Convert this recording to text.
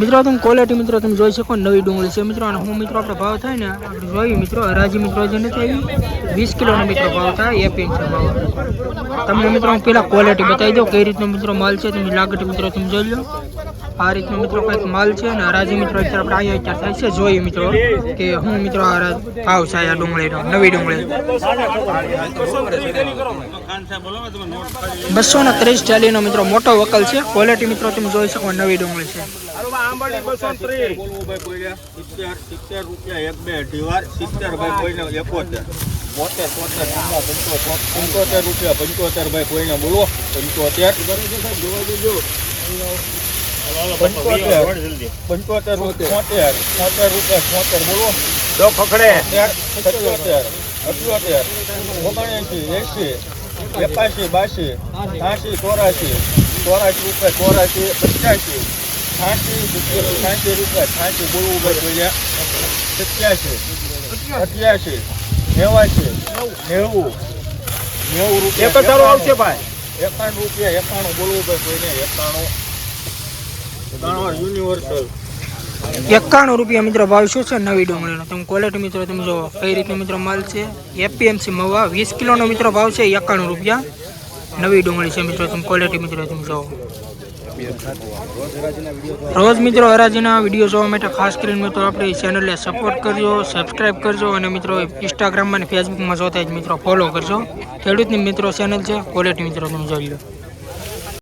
મિત્રો તમે ક્વોલિટી મિત્રો તમે જોઈ શકો, નવી ડુંગળી છે મિત્રો, અને હું મિત્રો આપણે ભાવ થાય ને આપણે જોયું મિત્રો, હરાજી મિત્રો જે નથી આવી. વીસ કિલોનો મિત્રો ભાવ થાય એપીએમસી ભાવ. તમને મિત્રો હું પહેલાં ક્વોલિટી બતાવી દઉં, કઈ રીતનો મિત્રો માલ છે તમે લાગટ મિત્રો તમે જોઈ લો. આ રીતનો મિત્રો કંઈક માલ છે અને હરાજી મિત્રો અત્યારે આપણે અહીંયા અત્યારે થાય છે. જોઈએ મિત્રો કે હું મિત્રો આ ભાવ છે આ ડુંગળીનો, નવી ડુંગળી. બસો ને ત્રીસ ચાલીનો મિત્રો મોટો વકલ છે. ક્વોલિટી મિત્રો તમે જોઈ શકો, નવી ડુંગળી છે. પંચોતેર રૂપિયા પંચોતેર ભાઈ કોઈને બોલો પંચોતેર. પંચોતેર. છોતેર. છોતેર રૂપિયા છોતેર. બોલો. દો પકડે. સત્યોતેર અઠ્યોતેર ઓગણએંસી એંસી એકાશી બાસી ત્યાંસી ચોરાશી ચોરાશી રૂપિયા ચોરાશી પંચ્યાસી છ્યાસી છ્યાસી રૂપિયા છ્યાસી બોલવું ભાઈ બોલ્યા સત્યાસી અઠ્યાસી નેવાસી નેવું નેવું રૂપિયા. એક આવશે ભાઈ. એકાણું રૂપિયા એકાણું બોલવું ભાઈ કોઈને એકાણું. એકાણું યુનિવર્સલ એકાણું રૂપિયા મિત્રો ભાવ શું છે? નવી ડુંગળીનો. તમે ક્વોલિટી મિત્રો, તમે જો કઈ રીતનો મિત્રો માલ છે? એપીએમસી મવા, વીસ કિલોનો મિત્રો ભાવ છે એકાણું રૂપિયા. નવી ડુંગળી છે મિત્રો, તમે ક્વોલિટી મિત્રો, તમે જો રોજ મિત્રો હરાજીના વીડિયો જોવા માટે ખાસ કરીને મિત્રો આપણી ચેનલને સપોર્ટ કરજો સબસ્ક્રાઇબ કરજો અને મિત્રો ઇન્સ્ટાગ્રામમાં અને ફેસબુકમાં જોતા જ મિત્રો ફોલો કરજો. ખેડૂતની મિત્રો ચેનલ છે ક્વોલિટી મિત્રો તમે જોઈ લો.